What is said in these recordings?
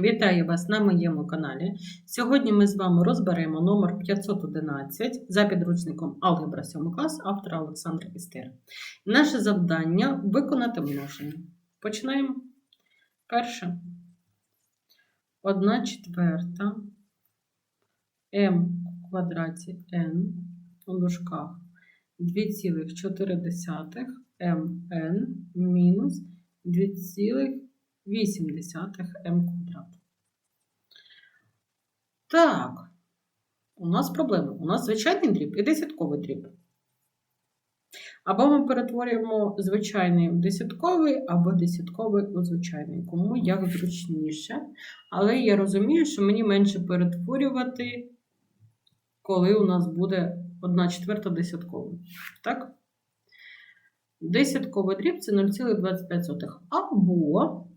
Вітаю вас на моєму каналі. Сьогодні ми з вами розберемо номер 511 за підручником Алгебра 7 клас автора Олександра Істер. Наше завдання виконати множення. Починаємо. Перше. 1 четверта m в квадраті n у дужках 2,4 mn мінус 2,8 м квадрат. Так, у нас проблема. У нас звичайний дріб і десятковий дріб. Або ми перетворюємо звичайний в десятковий, або десятковий у звичайний. Кому як зручніше. Але я розумію, що мені менше перетворювати, коли у нас буде 1 четверта десятковий. Так? Десятковий дріб це 0,25. Або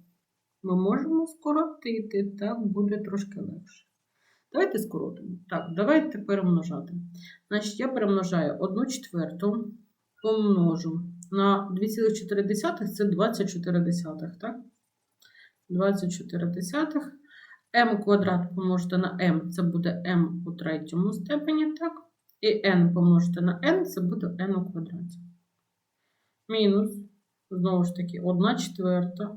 ми можемо скоротити, так буде трошки легше. Давайте скоротимо. Так, давайте перемножати. Значить, я перемножаю 1 четверту, помножу на 2,4 це 24 десятих, так? 24 десятих. m квадрат помножити на m, це буде m у третьому степені, так? І n помножити на n, це буде n у квадраті. Мінус, знову ж таки, 1 четверта.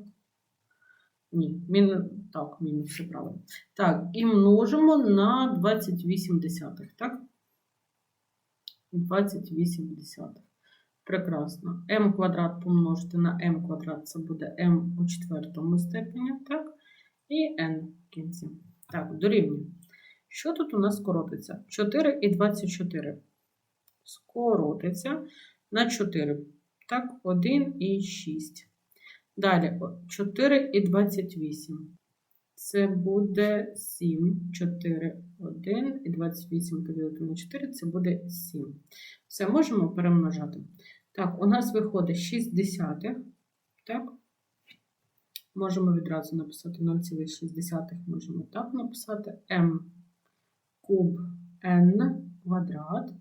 Ні, мін... так, мінус, все правильно. Так, і множимо на 28 десятих, так? 28 десятих. Прекрасно. m квадрат помножити на m квадрат, це буде m у четвертому степені, так? І n в кінці. Так, дорівнює. Що тут у нас скоротиться? 4 і 24. Скоротиться на 4. Так, 1 і 6. Далі 4 і 28. Це буде 7, 4, 1 і 28 поділити на 4, це буде 7. Все, можемо перемножати. Так, у нас виходить 6 десятих. Так. Можемо відразу написати 0,6, можемо так написати m куб n квадрат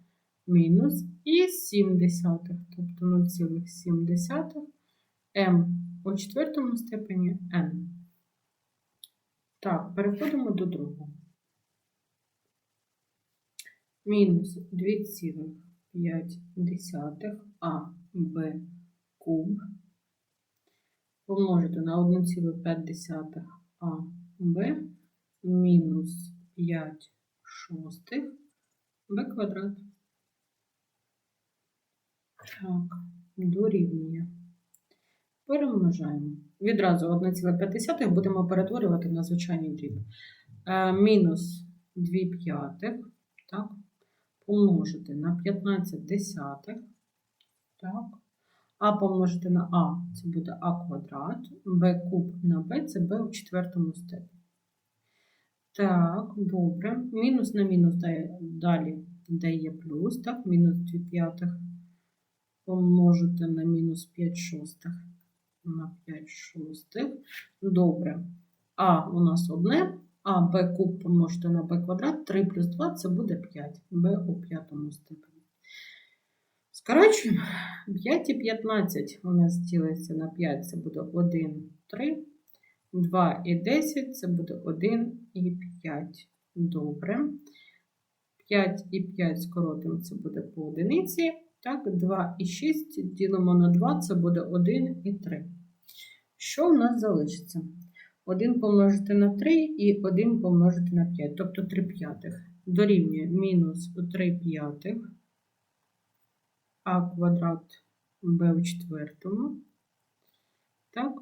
мінус і 7 десятих, тобто 0,7 m у четвертому степені n. Так, переходимо до другого. Мінус 2,5 а b куб помножити на 1,5 а b мінус 5 шостих b квадрат. Так, дорівнює. Перемножаємо. Відразу 1,5 будемо перетворювати на звичайний дріб. Е, мінус 2 п'ятих, так, помножити на 15 десятих, так, а помножити на а, це буде а квадрат, b куб на b це b у четвертому степені. Так, добре. Мінус на мінус дає, далі дає плюс, так, мінус 2 п'ятих помножити на мінус 5 шостих на 5 шостих. Добре. А у нас одне, а b куб помножити на b квадрат, 3 плюс 2 це буде 5, b у п'ятому степені. Скорочуємо. 5 і 15 у нас ділиться на 5, це буде 1, 3. 2 і 10 це буде 1 і 5. Добре. 5 і 5 скоротимо, це буде по одиниці. Так, 2 і 6 ділимо на 2, це буде 1 і 3. Що в нас залишиться? 1 помножити на 3 і 1 помножити на 5, тобто 3 п'ятих. Дорівнює мінус 3 п'ятих, а квадрат b в четвертому. Так,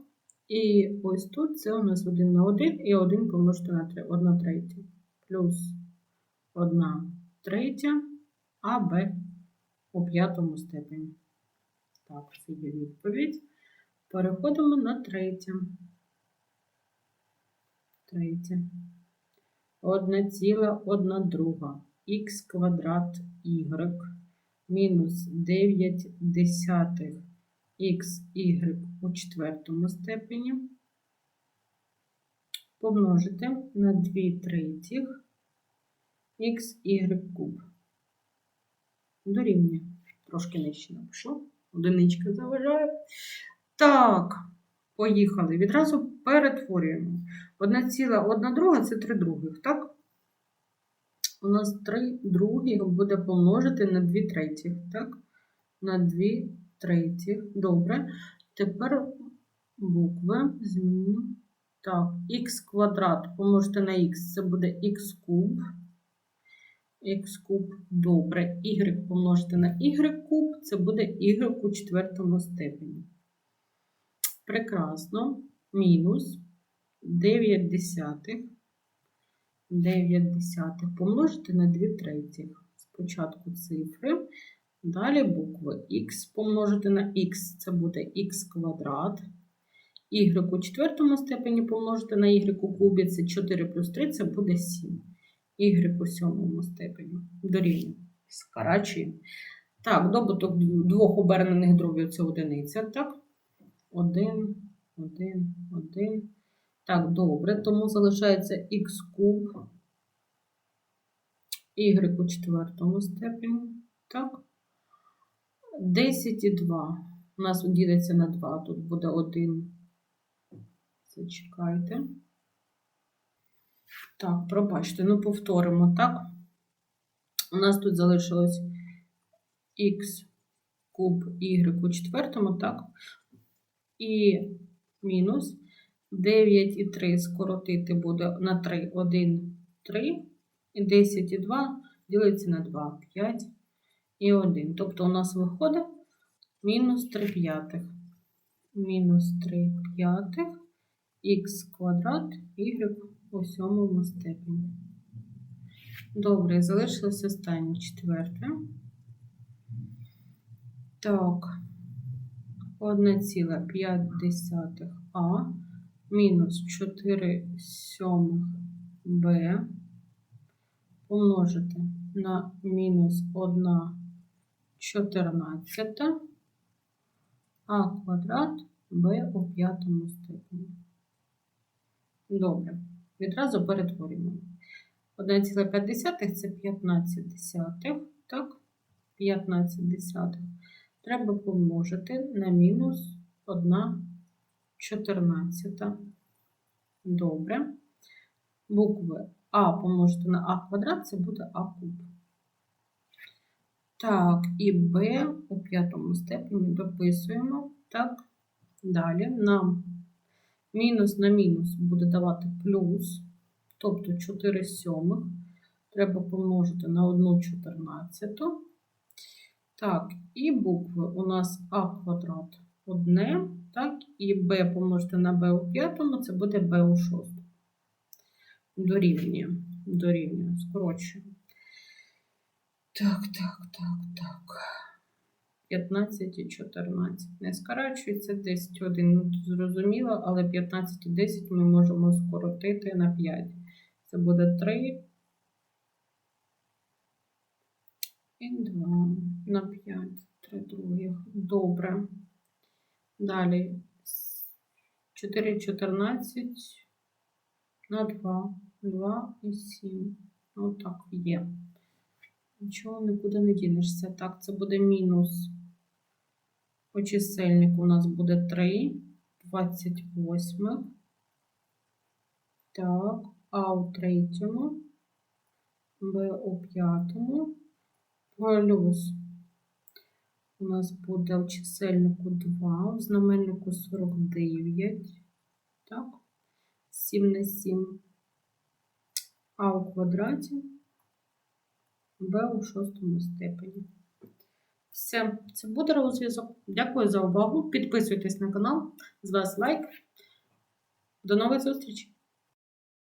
і ось тут це у нас 1 на 1 і 1 помножити на 3, 1 третя. Плюс 1 третя, а b у п'ятому степені. Так, це є відповідь. Переходимо на третє. Третє. Одна ціла, одна друга. Х квадрат y мінус 9 десятих xy у четвертому степені. Помножити на 2 третіх xy куб дорівнює. Трошки нижче напишу. Одиничка заважає. Так, поїхали. Відразу перетворюємо. Одна ціла, одна друга це 3 других, так? У нас 3 других буде помножити на 2 третіх, так? На 2 третіх. Добре. Тепер букви зміню. Так, х квадрат помножити на х, це буде х куб. х куб, добре. y помножити на y куб, це буде y у четвертому степені. Прекрасно. Мінус 9 десятих. 9 десятих помножити на 2 третіх. Спочатку цифри, далі букви х помножити на х, це буде х квадрат. y у четвертому степені помножити на y у кубі, це 4 плюс 3, це буде 7. y у сьомому степені. Дорівнює. Скорачуємо. Так, добуток двох обернених дробів це одиниця, так? 1, 1, 1. Так, добре, тому залишається х куб, y у четвертому степені. Так. 10 і 2. У нас ділиться на 2, тут буде 1. Зачекайте. Так, пробачте, ну повторимо, так? У нас тут залишилось х куб y у четвертому, так? І мінус 9 і 3 скоротити буде на 3, 1, 3. І 10 і 2 ділиться на 2, 5 і 1. Тобто у нас виходить мінус 3 п'ятих. Мінус 3 п'ятих х квадрат y у сьомому степені. Добре, залишилось останнє четверте. Так, 1,5 а мінус 4 сьомих b помножити на мінус 1 чотирнадцята а квадрат b у п'ятому степені. Добре, відразу перетворюємо. 1,5 це 15 десятих, так? 15 десятих. Треба помножити на мінус 1 14. Добре. Букви А помножити на А квадрат, це буде А куб. Так, і Б у п'ятому степені дописуємо. Так, далі нам мінус на мінус буде давати плюс, тобто 4 сьомих. Треба помножити на 1 чотирнадцяту. Так, і букви у нас А квадрат одне, так, і b помножити на b у п'ятому, це буде b у шостому. Дорівнює, дорівнює, скорочуємо. Так, так, так, так. 15 і 14. Не скорачується 10 1. Ну, зрозуміло, але 15 і 10 ми можемо скоротити на 5. Це буде 3 і 2 на 5. 3 других. Добре. Далі 4, 14 на 2, 2 і 7. Отак є. Нічого нікуди не дінешся. Так, це буде мінус. По чисельнику у нас буде 3, 28. Так, А у третьому, Б у п'ятому, плюс у нас буде в чисельнику 2, в знаменнику 49, так, 7 на 7, а у квадраті b у шостому степені. Все, це буде розв'язок. Дякую за увагу. Підписуйтесь на канал. З вас лайк. До нових зустрічей!